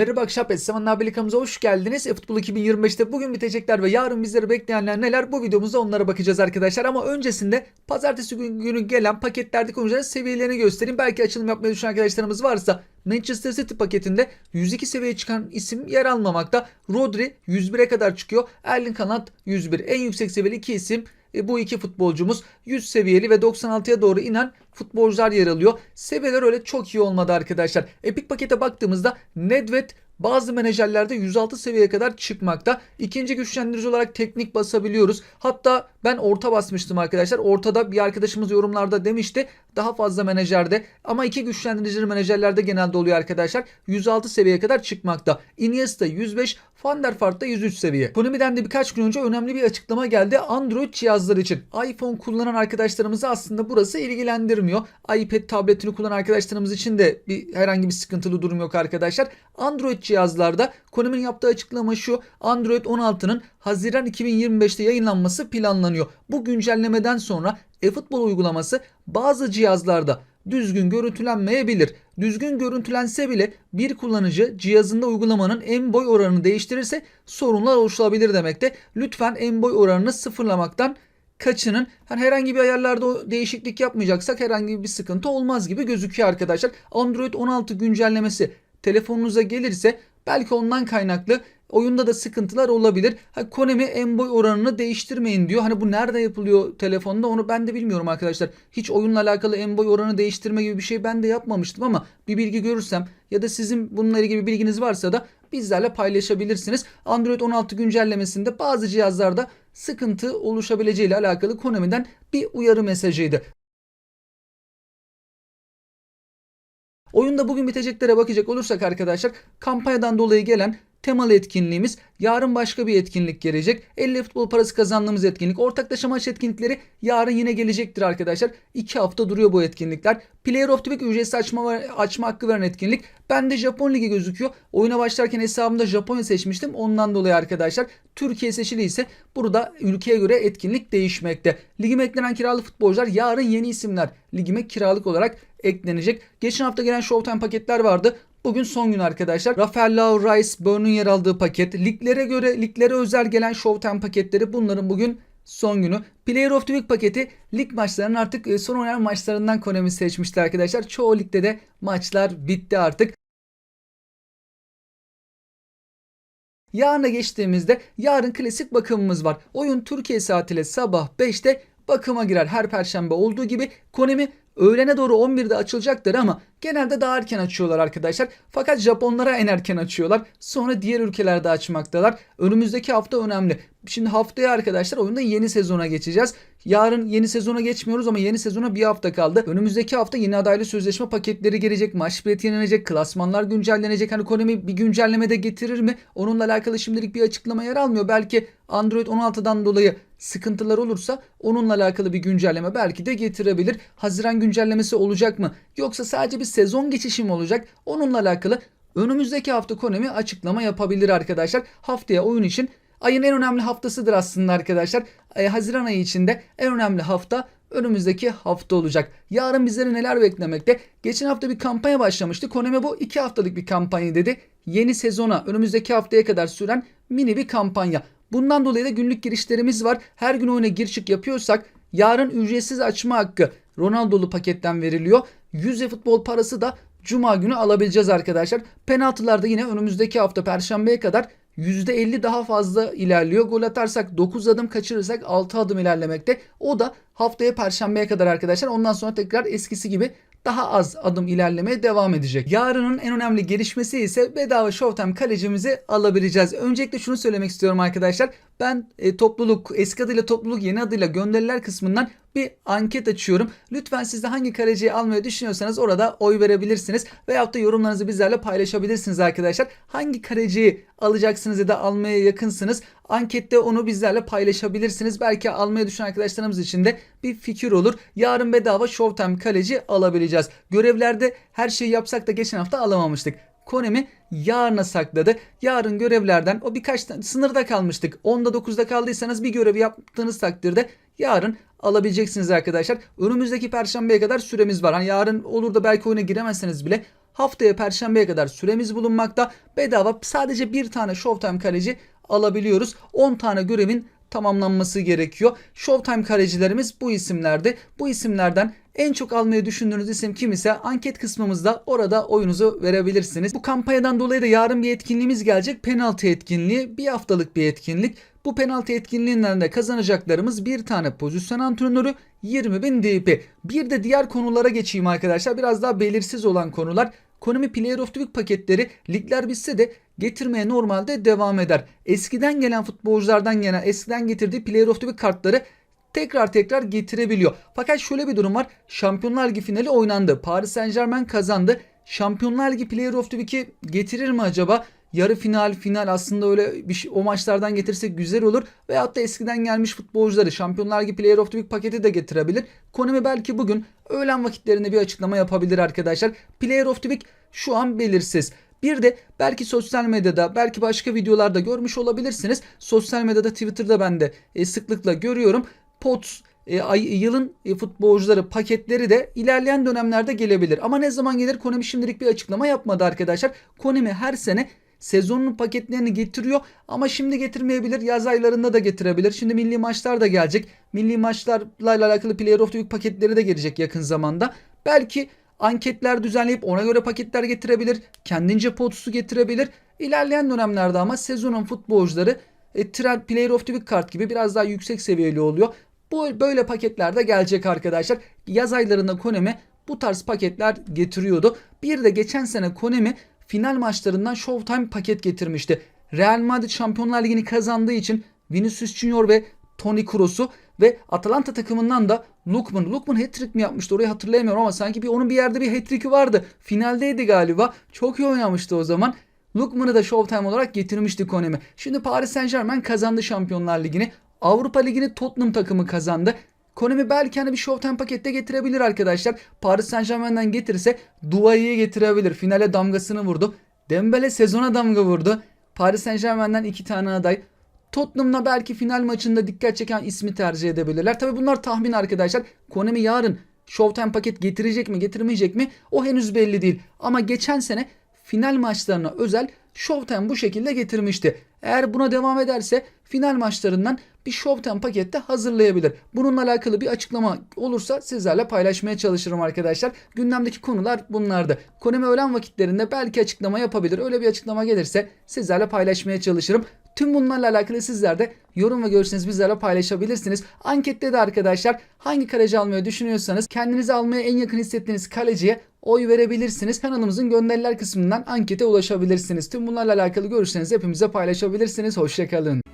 Merhaba Şapet, Saman Birlikamıza hoş geldiniz. E-Futbol 2025'te bugün bitecekler ve yarın bizleri bekleyenler neler bu videomuzda onlara bakacağız arkadaşlar. Ama öncesinde pazartesi gün- günü gelen paketlerdeki oyuncuların seviyelerini göstereyim. Belki açılım yapmayı düşünen arkadaşlarımız varsa Manchester City paketinde 102 seviyeye çıkan isim yer almamakta. Rodri 101'e kadar çıkıyor. Erling Haaland 101. En yüksek seviyeli iki isim e, bu iki futbolcumuz 100 seviyeli ve 96'ya doğru inen futbolcular yer alıyor. Seviyeler öyle çok iyi olmadı arkadaşlar. Epic pakete baktığımızda Nedved bazı menajerlerde 106 seviyeye kadar çıkmakta. İkinci güçlendirici olarak teknik basabiliyoruz. Hatta ben orta basmıştım arkadaşlar. Ortada bir arkadaşımız yorumlarda demişti. Daha fazla menajerde ama iki güçlendirici menajerlerde genelde oluyor arkadaşlar. 106 seviyeye kadar çıkmakta. Iniesta 105, Van der Vaart da 103 seviye. Konami'den de birkaç gün önce önemli bir açıklama geldi. Android cihazlar için. iPhone kullanan arkadaşlarımızı aslında burası ilgilendirmiyor. iPad tabletini kullanan arkadaşlarımız için de bir herhangi bir sıkıntılı durum yok arkadaşlar. Android cihazlarda Konami'nin yaptığı açıklama şu. Android 16'nın Haziran 2025'te yayınlanması planlanıyor. Bu güncellemeden sonra eFootball uygulaması bazı cihazlarda düzgün görüntülenmeyebilir. Düzgün görüntülense bile bir kullanıcı cihazında uygulamanın en boy oranını değiştirirse sorunlar oluşabilir demekte. Lütfen en boy oranını sıfırlamaktan kaçının. Hani herhangi bir ayarlarda değişiklik yapmayacaksak herhangi bir sıkıntı olmaz gibi gözüküyor arkadaşlar. Android 16 güncellemesi telefonunuza gelirse belki ondan kaynaklı oyunda da sıkıntılar olabilir. Ha, Konami en boy oranını değiştirmeyin diyor. Hani bu nerede yapılıyor telefonda onu ben de bilmiyorum arkadaşlar. Hiç oyunla alakalı en boy oranı değiştirme gibi bir şey ben de yapmamıştım ama bir bilgi görürsem ya da sizin bununla ilgili bir bilginiz varsa da bizlerle paylaşabilirsiniz. Android 16 güncellemesinde bazı cihazlarda sıkıntı oluşabileceğiyle alakalı Konami'den bir uyarı mesajıydı. Oyunda bugün biteceklere bakacak olursak arkadaşlar kampanyadan dolayı gelen temalı etkinliğimiz yarın başka bir etkinlik gelecek. 50 futbol parası kazandığımız etkinlik. Ortaklaşa maç etkinlikleri yarın yine gelecektir arkadaşlar. 2 hafta duruyor bu etkinlikler. Player of the Week ücretsiz açma, açma hakkı veren etkinlik. Bende Japon Ligi gözüküyor. Oyuna başlarken hesabımda Japonya seçmiştim. Ondan dolayı arkadaşlar Türkiye seçili ise burada ülkeye göre etkinlik değişmekte. Ligime eklenen kiralık futbolcular yarın yeni isimler ligime kiralık olarak eklenecek. Geçen hafta gelen Showtime paketler vardı. Bugün son gün arkadaşlar. Rafael Lau Rice, Burn'un yer aldığı paket. Liglere göre, liglere özel gelen Showtime paketleri bunların bugün son günü. Player of the Week paketi lig maçlarının artık e, son oynanan maçlarından Konami seçmişti arkadaşlar. Çoğu ligde de maçlar bitti artık. Yarına geçtiğimizde yarın klasik bakımımız var. Oyun Türkiye saatiyle sabah 5'te bakıma girer. Her perşembe olduğu gibi Konami öğlene doğru 11'de açılacaktır ama genelde daha erken açıyorlar arkadaşlar. Fakat Japonlara en erken açıyorlar. Sonra diğer ülkelerde açmaktalar. Önümüzdeki hafta önemli. Şimdi haftaya arkadaşlar oyunda yeni sezona geçeceğiz. Yarın yeni sezona geçmiyoruz ama yeni sezona bir hafta kaldı. Önümüzdeki hafta yeni adaylı sözleşme paketleri gelecek. Maç bileti yenilecek. Klasmanlar güncellenecek. Hani Konami bir güncelleme de getirir mi? Onunla alakalı şimdilik bir açıklama yer almıyor. Belki Android 16'dan dolayı sıkıntılar olursa onunla alakalı bir güncelleme belki de getirebilir. Haziran güncellemesi olacak mı? Yoksa sadece bir sezon geçişi mi olacak? Onunla alakalı önümüzdeki hafta Konami açıklama yapabilir arkadaşlar. Haftaya oyun için ayın en önemli haftasıdır aslında arkadaşlar. E, Haziran ayı içinde en önemli hafta önümüzdeki hafta olacak. Yarın bizleri neler beklemekte? Geçen hafta bir kampanya başlamıştı. Konami bu 2 haftalık bir kampanya dedi. Yeni sezona önümüzdeki haftaya kadar süren mini bir kampanya. Bundan dolayı da günlük girişlerimiz var. Her gün oyuna gir çık yapıyorsak yarın ücretsiz açma hakkı Ronaldo'lu paketten veriliyor. 100 futbol parası da Cuma günü alabileceğiz arkadaşlar. Penaltılarda yine önümüzdeki hafta Perşembe'ye kadar %50 daha fazla ilerliyor. Gol atarsak 9 adım kaçırırsak 6 adım ilerlemekte. O da haftaya Perşembe'ye kadar arkadaşlar. Ondan sonra tekrar eskisi gibi daha az adım ilerlemeye devam edecek. Yarının en önemli gelişmesi ise bedava Showtime kalecimizi alabileceğiz. Öncelikle şunu söylemek istiyorum arkadaşlar. Ben e, topluluk, eski adıyla topluluk, yeni adıyla gönderiler kısmından bir anket açıyorum. Lütfen siz de hangi kaleciyi almayı düşünüyorsanız orada oy verebilirsiniz. Veyahut da yorumlarınızı bizlerle paylaşabilirsiniz arkadaşlar. Hangi kaleciyi alacaksınız ya da almaya yakınsınız? Ankette onu bizlerle paylaşabilirsiniz. Belki almaya düşen arkadaşlarımız için de bir fikir olur. Yarın bedava Showtime kaleci alabileceğiz. Görevlerde her şeyi yapsak da geçen hafta alamamıştık. Konemi yarına sakladı. Yarın görevlerden o birkaç tane sınırda kalmıştık. 10'da 9'da kaldıysanız bir görevi yaptığınız takdirde yarın alabileceksiniz arkadaşlar. Önümüzdeki perşembeye kadar süremiz var. Hani yarın olur da belki oyuna giremezseniz bile Haftaya perşembeye kadar süremiz bulunmakta. Bedava sadece bir tane Showtime kaleci alabiliyoruz. 10 tane görevin tamamlanması gerekiyor. Showtime kalecilerimiz bu isimlerde. Bu isimlerden en çok almayı düşündüğünüz isim kim ise anket kısmımızda orada oyunuzu verebilirsiniz. Bu kampanyadan dolayı da yarın bir etkinliğimiz gelecek. Penaltı etkinliği. Bir haftalık bir etkinlik. Bu penaltı etkinliğinden de kazanacaklarımız bir tane pozisyon antrenörü 20.000 DP. Bir de diğer konulara geçeyim arkadaşlar. Biraz daha belirsiz olan konular. Konami Player of the Week paketleri ligler bitse de getirmeye normalde devam eder. Eskiden gelen futbolculardan gelen eskiden getirdiği Player of the Week kartları tekrar tekrar getirebiliyor. Fakat şöyle bir durum var. Şampiyonlar Ligi finali oynandı. Paris Saint Germain kazandı. Şampiyonlar Ligi Player of the Week'i getirir mi acaba? Yarı final, final aslında öyle bir şey, o maçlardan getirsek güzel olur. Veyahut da eskiden gelmiş futbolcuları Şampiyonlar Ligi Player of the Week paketi de getirebilir. Konami belki bugün öğlen vakitlerinde bir açıklama yapabilir arkadaşlar. Player of the Week şu an belirsiz. Bir de belki sosyal medyada belki başka videolarda görmüş olabilirsiniz. Sosyal medyada Twitter'da ben de e, sıklıkla görüyorum. POTS e, ay, yılın e, futbolcuları paketleri de ilerleyen dönemlerde gelebilir. Ama ne zaman gelir Konami şimdilik bir açıklama yapmadı arkadaşlar. Konami her sene sezonun paketlerini getiriyor ama şimdi getirmeyebilir. Yaz aylarında da getirebilir. Şimdi milli maçlar da gelecek. Milli maçlarla alakalı Player of the Week paketleri de gelecek yakın zamanda. Belki anketler düzenleyip ona göre paketler getirebilir. Kendince potusu getirebilir. İlerleyen dönemlerde ama sezonun futbolcuları e, trend Player of the Week kart gibi biraz daha yüksek seviyeli oluyor. Bu böyle paketler de gelecek arkadaşlar. Yaz aylarında Konami bu tarz paketler getiriyordu. Bir de geçen sene Konami final maçlarından Showtime paket getirmişti. Real Madrid Şampiyonlar Ligi'ni kazandığı için Vinicius Junior ve Toni Kroos'u ve Atalanta takımından da Lukman. Lukman hat-trick mi yapmıştı orayı hatırlayamıyorum ama sanki bir onun bir yerde bir hat-trick'i vardı. Finaldeydi galiba. Çok iyi oynamıştı o zaman. Lukman'ı da Showtime olarak getirmişti Konami. Şimdi Paris Saint Germain kazandı Şampiyonlar Ligi'ni. Avrupa Ligi'ni Tottenham takımı kazandı. Konami belki hani bir Showtime pakette getirebilir arkadaşlar. Paris Saint Germain'den getirirse Duayı'yı getirebilir. Finale damgasını vurdu. Dembele sezona damga vurdu. Paris Saint Germain'den iki tane aday. Tottenham'la belki final maçında dikkat çeken ismi tercih edebilirler. Tabi bunlar tahmin arkadaşlar. Konami yarın Showtime paket getirecek mi getirmeyecek mi o henüz belli değil. Ama geçen sene final maçlarına özel Showtime bu şekilde getirmişti. Eğer buna devam ederse final maçlarından bir Showtime pakette hazırlayabilir. Bununla alakalı bir açıklama olursa sizlerle paylaşmaya çalışırım arkadaşlar. Gündemdeki konular bunlardı. Konemi öğlen vakitlerinde belki açıklama yapabilir. Öyle bir açıklama gelirse sizlerle paylaşmaya çalışırım. Tüm bunlarla alakalı sizler de yorum ve görüşlerinizi bizlerle paylaşabilirsiniz. Ankette de arkadaşlar hangi kaleci almayı düşünüyorsanız kendinizi almaya en yakın hissettiğiniz kaleciye oy verebilirsiniz. Kanalımızın gönderiler kısmından ankete ulaşabilirsiniz. Tüm bunlarla alakalı görüşlerinizi hepimize paylaşabilirsiniz. Hoşçakalın.